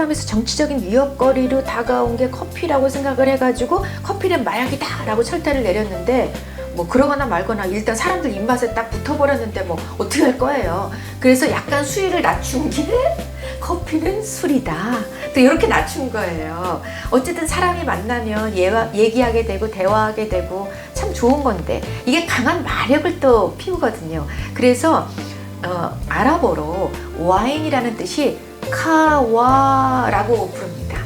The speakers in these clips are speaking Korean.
이슬람에서 정치적인 위협거리로 다가온 게 커피라고 생각을 해가지고 커피는 마약이다 라고 철퇴를 내렸는데 뭐 그러거나 말거나 일단 사람들 입맛에 딱 붙어버렸는데 뭐 어떻게 할 거예요. 그래서 약간 수위를 낮춘 게 커피는 술이다. 또 이렇게 낮춘 거예요. 어쨌든 사람이 만나면 예와, 얘기하게 되고 대화하게 되고 참 좋은 건데 이게 강한 마력을 또 피우거든요. 그래서 어, 아랍어로 와인이라는 뜻이 카와라고 부릅니다.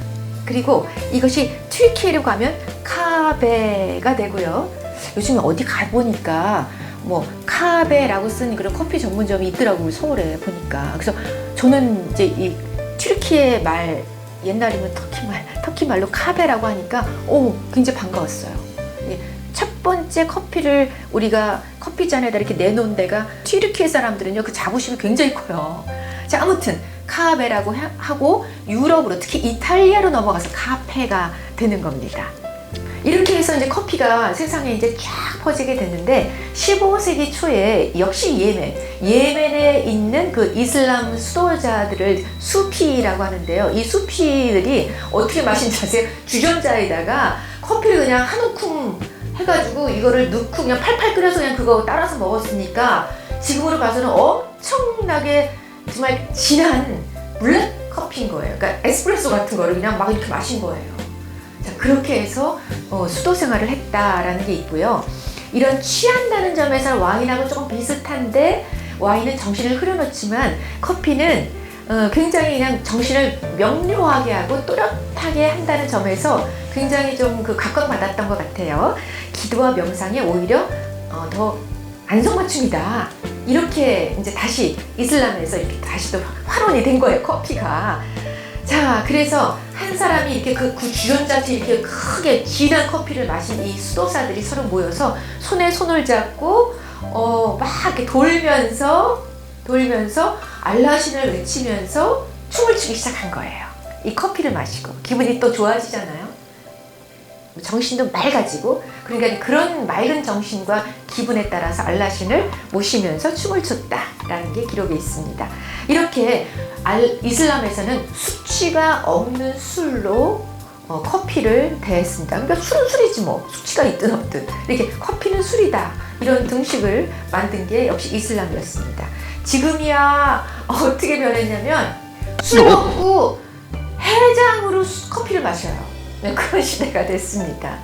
그리고 이것이 튀르키예로 가면 카베가 되고요. 요즘에 어디 가보니까 뭐 카베라고 쓴 그런 커피 전문점이 있더라고요. 서울에 보니까. 그래서 저는 이제 이 튀르키예 말 옛날이면 터키 말, 터키 말로 카베라고 하니까 오 굉장히 반가웠어요. 예, 첫 번째 커피를 우리가 커피 잔에다 이렇게 내놓은 데가 튀르키예 사람들은요 그 자부심이 굉장히 커요. 자 아무튼 카베라고 하- 하고 유럽으로 특히 이탈리아로 넘어가서 카페가 되는 겁니다. 이렇게 해서 이제 커피가 세상에 이제 쫙 퍼지게 됐는데 15세기 초에 역시 예멘, 예멘에 있는 그 이슬람 수도자들을 수피라고 하는데요. 이 수피들이 어떻게 마시는지 아세요? 주전자에다가 커피를 그냥 한 움큼 해가지고 이거를 넣고 그냥 팔팔 끓여서 그냥 그거 따라서 먹었으니까 지금으로 봐서는 엄청나게 정말 진한 블랙 커피인 거예요. 그러니까 에스프레소 같은 거를 그냥 막 이렇게 마신 거예요. 자, 그렇게 해서 어, 수도 생활을 했다라는 게 있고요. 이런 취한다는 점에서 와인하고 조금 비슷한데 와인은 정신을 흐려놓지만 커피는 어, 굉장히 그냥 정신을 명료하게 하고 또렷하게 한다는 점에서 굉장히 좀 그 각광받았던 것 같아요. 기도와 명상에 오히려 어, 더 안성맞춤이다. 이렇게 이제 다시 이슬람에서 이렇게 다시 또 활원이 된 거예요, 커피가. 자, 그래서 한 사람이 이렇게 그, 그 주전자지 이렇게 크게 진한 커피를 마신 이 수도사들이 서로 모여서 손에 손을 잡고 어, 막 이렇게 돌면서 돌면서 알라신을 외치면서 춤을 추기 시작한 거예요. 이 커피를 마시고 기분이 또 좋아지잖아요. 정신도 맑아지고 그러니까 그런 맑은 정신과 기분에 따라서 알라신을 모시면서 춤을 췄다라는 게 기록에 있습니다. 이렇게 알, 이슬람에서는 수치가 없는 술로 어, 커피를 대했습니다. 그러니까 술은 술이지 뭐 수치가 있든 없든 이렇게 커피는 술이다 이런 등식을 만든 게 역시 이슬람이었습니다. 지금이야 어떻게 변했냐면 술 먹고 해장으로 수- 커피를 마셔요. 네, 그런 시대가 됐습니다.